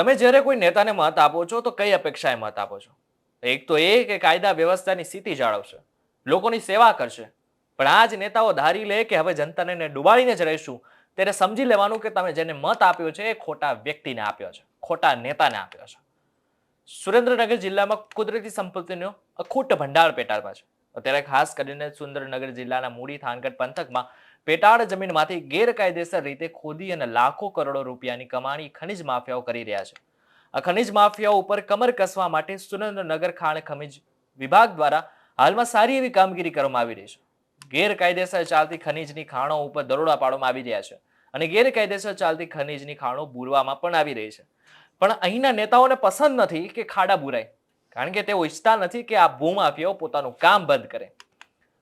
તમે જ્યારે કોઈ નેતાને મત આપો છો, તો કઈ અપેક્ષાએ મત આપો છો? એક તો એ કે કાયદા વ્યવસ્થાની સ્થિતિ જાળવશે, લોકોની સેવા કરશે. પણ આ જ નેતાઓ ધારી લે કે હવે જનતાને ડુબાડીને જ રહીશું, ત્યારે સમજી લેવાનું કે તમે જેને મત આપ્યો છે એ ખોટા વ્યક્તિને આપ્યો છે, ખોટા નેતાને આપ્યો છે. સુરેન્દ્રનગર જિલ્લામાં કુદરતી સંપત્તિનો અખૂટ ભંડાર પેટાળમાં છે. અત્યારે ખાસ કરીને સુરેન્દ્રનગર જિલ્લાના મૂડી, થાનગઢ પંથકમાં પેટાળ જમીનમાંથી ગેરકાયદેસર રીતે ખોદી અને લાખો કરોડો રૂપિયાની કમાણી ખનિજ માફિયાઓ કરી રહ્યા છે. આ ખનિજ માફિયાઓ ઉપર કમર કસવા માટે સુરેન્દ્રનગર ખાણ ખનિજ વિભાગ દ્વારા હાલમાં સારી એવી કામગીરી કરવામાં આવી રહી છે. ગેરકાયદેસર ચાલતી ખનિજની ખાણો ઉપર દરોડા પાડવામાં આવી રહ્યા છે અને ગેરકાયદેસર ચાલતી ખનિજની ખાણો બુરવામાં પણ આવી રહી છે. પણ અહીંના નેતાઓને પસંદ નથી કે ખાડા બુરાય, કારણ કે તેઓ ઈચ્છતા નથી કે આ ભૂમાફિયાઓ પોતાનું કામ બંધ કરે.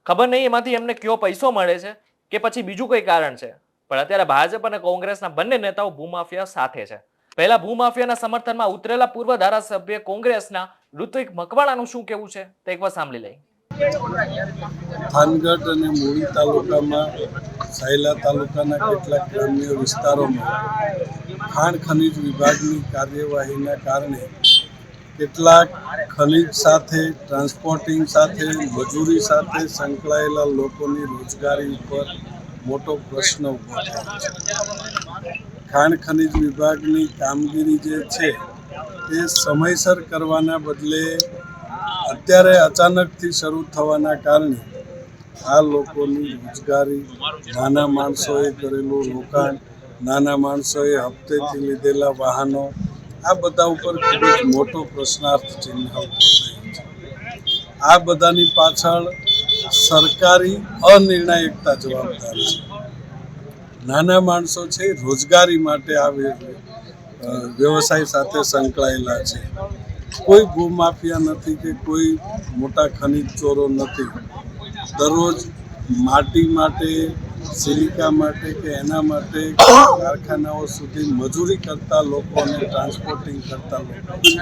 ખબર નહીં એમાંથી એમને કયો પૈસો મળે છે? કે પછી બીજું કોઈ કારણ છે? પણ અત્યારે ભાજપ અને કોંગ્રેસના બંને નેતાઓ ભૂમાફિયા સાથે છે. પહેલા ભૂમાફિયાના સમર્થનમાં ઉતરેલા પૂર્વ ધારાસભ્ય કોંગ્રેસના ઋત્વિક મકવાણાનું શું કેવું છે? તે એકવાર સાંભળી લઈ થાનગઢ અને મૂળી તાલુકામાં સાયલા તાલુકાના કેટલાક ગ્રામ્ય વિસ્તારોમાં ખાણ ખનિજ વિભાગની કાર્યવાહીના કારણે કેટલાક ખનીજ સાથે ટ્રાન્સપોર્ટિંગ સાથે, મજૂરી સાથે સંકળાયેલા લોકોની રોજગારી ઉપર મોટો પ્રશ્ન ઊભો થયો છે. ખાણ ખનીજ વિભાગની કામગીરી જે છે, એ સમયસર કરવાના બદલે અત્યારે અચાનકથી શરૂ થવાના કારણે આ લોકોની રોજગારી નાના માણસોએ કરેલું રોકાણ, નાના માણસોએ હપ્તેથી લીધેલા વાહનો આ બધા ઉપર ખૂબ જ મોટો પ્રશ્નાર્થ ચિહ્ન છે. આ બધાની પાછળ સરકારી અનિર્ણાયકતા જવાબદાર છે. નાના માણસો છે, રોજગારી માટે આ વ્ય- વ્યવસાય સાથે સંકળાયેલા છે. કોઈ ભૂમાફિયા નથી કે કોઈ મોટા ખનિજ ચોરો નથી. દરરોજ માટી માટે સિલિકા માટે કે એના માટે કારખાનાઓ સુધી મજૂરી કરતા લોકોને ટ્રાન્સપોર્ટિંગ કરતા લોકો છે.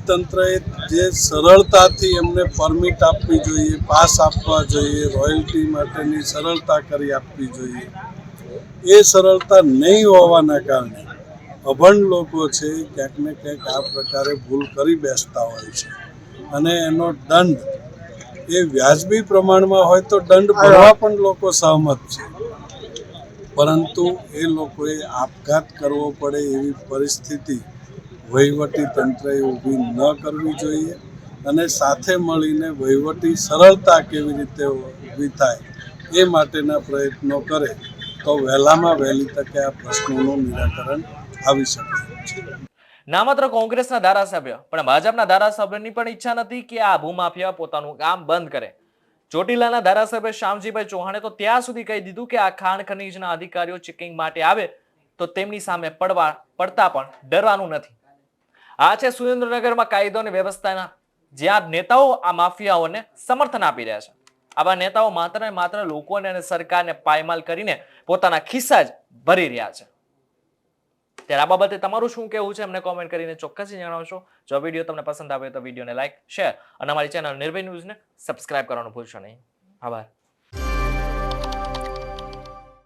તંત્રએ જે સરળતાથી એમને પરમિટ આપવી જોઈએ પાસ આપવા જોઈએ રોયલ્ટી માટેની સરળતા કરી આપવી જોઈએ. એ સરળતા નહીં હોવાના કારણે અભણ લોકો છે, ક્યાંક ને ક્યાંક આ પ્રકારે ભૂલ કરી બેસતા હોય છે. અને એનો દંડ એ વ્યાજબી પ્રમાણમાં હોય તો દંડ ભરવા પણ લોકો સહમત છે. પરંતુ એ લોકોએ આપઘાત કરવો પડે એવી પરિસ્થિતિ વહીવટી તંત્રએ ઊભી ન કરવી જોઈએ અને સાથે મળીને વહીવટી સરળતા કેવી રીતે ઊભી થાય એ માટેના પ્રયત્નો કરે તો વહેલામાં વહેલી તકે આ પ્રશ્નોનું નિરાકરણ આવી શકે. છે ના માત્ર કોંગ્રેસના ધારાસભ્ય, પણ ભાજપના ધારાસભ્યની પણ ઈચ્છા નથી કે આ ભૂમાફિયા પોતાનું કામ બંધ કરે. ચોટીલાના ધારાસભ્ય શ્યામજીભાઈ ચૌહાણે તો ત્યાં સુધી કહી દીધું કે આ ખાણ ખનીજના અધિકારીઓ ચેકિંગ માટે આવે તો તેમની સામે પડવા, પડતા પણ ડરવાનું નથી. આ છે સુરેન્દ્રનગરમાં કાયદો અને વ્યવસ્થાના, જ્યાં નેતાઓ આ માફિયાઓને સમર્થન આપી રહ્યા છે. આવા નેતાઓ માત્ર માત્ર લોકોને અને સરકારને પાયમાલ કરીને પોતાના ખિસ્સા જ ભરી રહ્યા છે. ત્યારે આ બાબતે તમારું શું કહેવું છે અમને કોમેન્ટ કરીને ચોક્કસથી જણાવશો. જો વીડિયો તમને પસંદ આવે તો વિડીયોને લાઇક શેર અને અમારી ચેનલ નિર્ભય ન્યૂઝને સબસ્ક્રાઇબ કરવાનું ભૂલશો નહીં. આભાર.